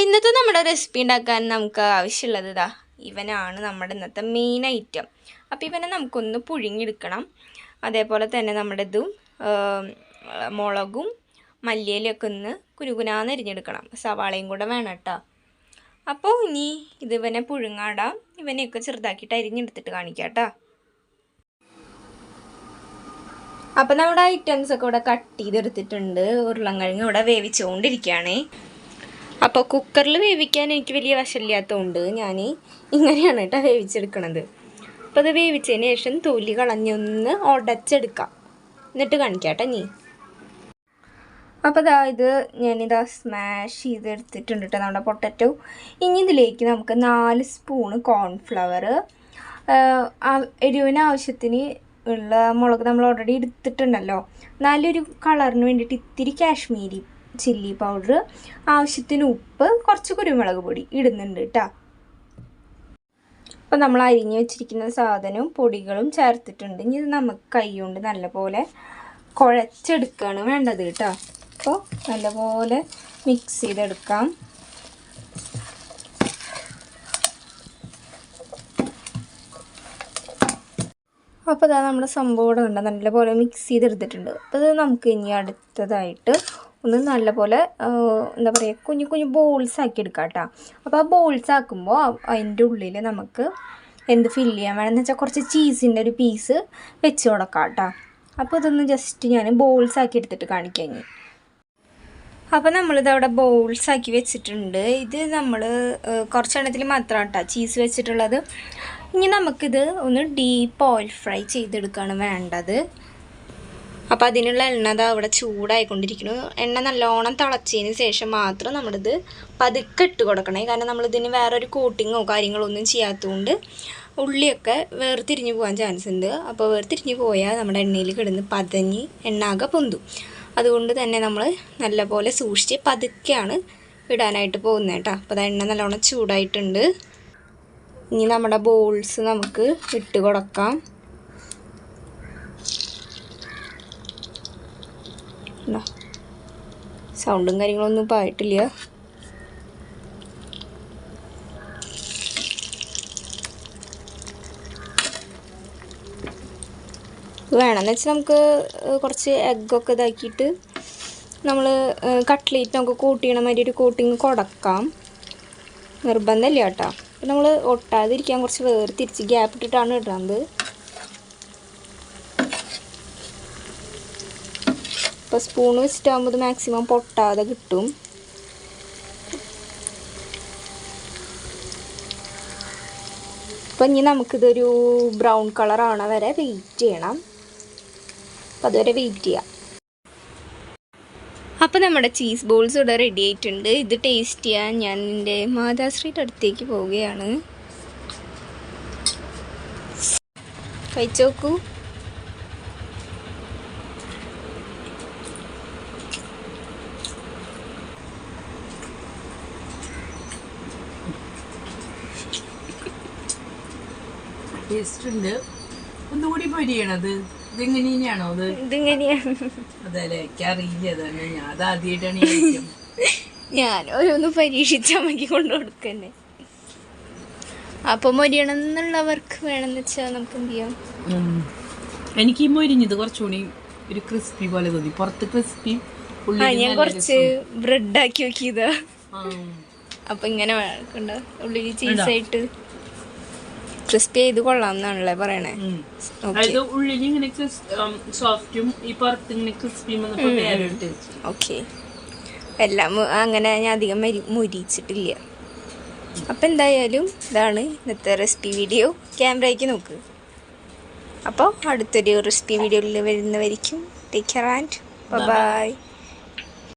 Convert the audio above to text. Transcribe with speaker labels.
Speaker 1: അപ്പോൾ ഇന്നത്തെ നമ്മുടെ റെസിപ്പി ഉണ്ടാക്കാൻ നമുക്ക് ആവശ്യമുള്ളത് ഇതാ ഇവനാണ് നമ്മുടെ ഇന്നത്തെ മെയിൻ ഐറ്റം അപ്പോൾ ഇവനെ നമുക്കൊന്ന് പുഴുങ്ങിയെടുക്കണം. അതേപോലെ തന്നെ നമ്മുടെ ഇതും മുളകും മല്ലിയിലൊക്കെ ഒന്ന് കുരുകുനാന്ന് എരിഞ്ഞെടുക്കണം സവാളയും കൂടെ വേണം കേട്ടോ അപ്പോൾ ഇനി ഇത് ഇവനെ പുഴുങ്ങാടാം. ഇവനെയൊക്കെ ചെറുതാക്കിയിട്ട് അരിഞ്ഞെടുത്തിട്ട് കാണിക്കാം കേട്ടോ അപ്പം നമ്മുടെ ഐറ്റംസ് ഒക്കെ ഇവിടെ കട്ട് ചെയ്തെടുത്തിട്ടുണ്ട്. ഉരുളൻകിഴങ്ങ് ഇവിടെ വേവിച്ചുകൊണ്ടിരിക്കുകയാണേ. അപ്പോൾ കുക്കറിൽ വേവിക്കാൻ എനിക്ക് വലിയ വശമില്ലാത്തതുകൊണ്ട് ഞാൻ ഇങ്ങനെയാണ് കേട്ടോ വേവിച്ചെടുക്കണത്. അപ്പോൾ അത് വേവിച്ചതിന് ശേഷം തൊലി കളഞ്ഞൊന്ന് ഉടച്ചെടുക്കാം എന്നിട്ട് കാണിക്കാം നീ അപ്പോൾ ഇതാ ഇത് ഞാനിതാ സ്മാഷ് ചെയ്തെടുത്തിട്ടുണ്ട് കേട്ടോ നമ്മുടെ പൊട്ടറ്റോ. ഇനി ഇതിലേക്ക് നമുക്ക് നാല് സ്പൂണ് കോൺഫ്ലവർ എരിവിന് ആവശ്യത്തിന് ഉള്ള മുളക് നമ്മൾ ഓൾറെഡി എടുത്തിട്ടുണ്ടല്ലോ. നല്ലൊരു കളറിന് വേണ്ടിയിട്ട് ഇത്തിരി കാശ്മീരി ചില്ലി പൗഡർ ആവശ്യത്തിന് ഉപ്പ് കുറച്ച് കുരുമുളക് പൊടി ഇടുന്നുണ്ട് കേട്ടോ അപ്പോൾ നമ്മൾ അരിഞ്ഞു വെച്ചിരിക്കുന്ന സാധനവും പൊടികളും ചേർത്തിട്ടുണ്ട്. ഇനി ഇത് നമുക്ക് കൈ കൊണ്ട് നല്ലപോലെ കുഴച്ചെടുക്കുകയാണ് വേണ്ടത് കേട്ടോ അപ്പോൾ നല്ലപോലെ മിക്സ് ചെയ്തെടുക്കാം. അപ്പോൾ ഇതാ നമ്മുടെ സംഭവം ഇവിടെ നല്ലപോലെ മിക്സ് ചെയ്തെടുത്തിട്ടുണ്ട്. അപ്പോൾ ഇത് നമുക്ക് ഇനി അടുത്തതായിട്ട് ഒന്ന് നല്ലപോലെ എന്താ പറയുക കുഞ്ഞു കുഞ്ഞു ബോൾസ് ആക്കി എടുക്കാം കേട്ടോ അപ്പോൾ ആ ബോൾസ് ആക്കുമ്പോൾ അതിന്റെ ഉള്ളിൽ നമുക്ക് എന്ത് ഫില്ല് ചെയ്യാൻ വേണമെന്ന് വെച്ചാൽ കുറച്ച് ചീസിന്റെ ഒരു പീസ് വെച്ച് കൊടുക്കാം കേട്ടോ അപ്പോൾ ഇതൊന്ന് ജസ്റ്റ് ഞാൻ ബോൾസ് ആക്കി എടുത്തിട്ട് കാണിക്കാം ഞാൻ അപ്പോൾ നമ്മളിത് അവിടെ ബോൾസ് ആക്കി വെച്ചിട്ടുണ്ട്. ഇത് നമ്മൾ കുറച്ചെണ്ണത്തിൽ മാത്രമാണ് കേട്ടോ ചീസ് വെച്ചിട്ടുള്ളത്. ഇനി നമുക്കിത് ഒന്ന് ഡീപ്പ് ഓയിൽ ഫ്രൈ ചെയ്തെടുക്കുകയാണ് വേണ്ടത്. അപ്പോൾ അതിനുള്ള എണ്ണ അത് അവിടെ ചൂടായിക്കൊണ്ടിരിക്കുന്നു. എണ്ണ നല്ലോണം തിളച്ചതിന് ശേഷം മാത്രം നമ്മളിത് പതുക്കെ ഇട്ട് കൊടുക്കണേ. കാരണം നമ്മളിതിന് വേറൊരു കോട്ടിങ്ങോ കാര്യങ്ങളോ ഒന്നും ചെയ്യാത്തതുകൊണ്ട് ഉള്ളിയൊക്കെ വേർതിരിഞ്ഞ് പോകാൻ ചാൻസ് ഉണ്ട്. അപ്പോൾ വേർതിരിഞ്ഞ് പോയാൽ നമ്മുടെ എണ്ണയിൽ കിടന്ന് പതഞ്ഞ് എണ്ണാകെ പൊന്തു. അതുകൊണ്ട് തന്നെ നമ്മൾ നല്ലപോലെ സൂക്ഷിച്ച് പതുക്കെയാണ് ഇടാനായിട്ട് പോകുന്നത് കേട്ടോ. അപ്പോൾ അത് എണ്ണ നല്ലോണം ചൂടായിട്ടുണ്ട്. ഇനി നമ്മുടെ ബോൾസ് നമുക്ക് ഇട്ട് കൊടുക്കാം. ഇതാ. സൗണ്ടും കാര്യങ്ങളൊന്നും ഇപ്പോൾ ആയിട്ടില്ല. വേണമെന്ന് വെച്ചാൽ നമുക്ക് കുറച്ച് എഗ്ഗൊക്കെ ഇതാക്കിയിട്ട് നമ്മൾ കട്ട്ലേറ്റിനൊക്കെ കോട്ട് ചെയ്യണ മാതിരി ഒരു കോട്ടിങ് കൊടുക്കാം. നിർബന്ധമില്ല കേട്ടോ. നമ്മൾ ഒട്ടാതിരിക്കാൻ കുറച്ച് വേർതിരിച്ച് ഗ്യാപ്പ് ഇട്ടിട്ടാണ് ഇടുന്നത് ഇപ്പോൾ സ്പൂൺ വെച്ചിട്ടാകുമ്പോൾ ഇത് മാക്സിമം പൊട്ടാതെ കിട്ടും. അപ്പം ഇനി നമുക്കിതൊരു ബ്രൗൺ കളർ ആവണ വരെ വെയിറ്റ് ചെയ്യണം. അപ്പം അതുവരെ വെയിറ്റ് ചെയ്യാം. അപ്പോൾ നമ്മുടെ ചീസ് ബോൾസ് ഇവിടെ റെഡി ആയിട്ടുണ്ട്. ഇത് ടേസ്റ്റ് ചെയ്യാൻ ഞാൻ എന്റെ മാതാശ്രീയുടെ അടുത്തേക്ക് പോവുകയാണ്. കഴിച്ചു
Speaker 2: ടേസ്റ്റ് ഉണ്ട് ഒന്നുകൂടി പൊരിയണത് ഇതെങ്ങനെയാണോ അത്?
Speaker 1: ഇതിങ്ങനെയാണ്
Speaker 2: അതല്ലേ എനിക്കറിയില്ല അതന്നെ ഞാൻ അത് ആദ്യമായിട്ടാണ്
Speaker 1: ഞാൻ ഓരോന്ന് പരീക്ഷിച്ച് അമ്മയ്ക്ക് കൊണ്ടു കൊടുക്കന്നെ. അപ്പം മൊരിയണം എന്നുള്ളവർക്ക് വേണമെന്ന് വെച്ചാൽ നമുക്ക് എന്ത് ചെയ്യാം?
Speaker 2: എനിക്ക് ഈ മൊരിഞ്ഞത് കുറച്ചുകൂടി ഒരു ക്രിസ്പി പോലെ തോന്നി. പുറത്ത് ക്രിസ്പി
Speaker 1: ഞാൻ കുറച്ച് ബ്രെഡ് ആക്കി നോക്കിയതാ
Speaker 2: ആ.
Speaker 1: അപ്പൊ ഇങ്ങനെ ഉള്ളിൽ ചീസായിട്ട് ക്രിസ്പി ചെയ്ത് കൊള്ളാം എന്നാണല്ലേ പറയണേ
Speaker 2: അതായത് ഉള്ളിൽ ഇങ്ങനെ സോഫ്റ്റും ഈ പുറത്ത് ഇങ്ങനെ ക്രിസ്പിയും.
Speaker 1: ഓക്കെ എല്ലാം അങ്ങനെ ഞാൻ അധികം മരി മുരിച്ചിട്ടില്ല. അപ്പം എന്തായാലും ഇതാണ് ഇന്നത്തെ റെസിപ്പി വീഡിയോ ക്യാമറയ്ക്ക് നോക്ക്. അപ്പോൾ അടുത്തൊരു റെസിപ്പി വീഡിയോയിൽ വരുന്നവരിക്കും. Take care and bye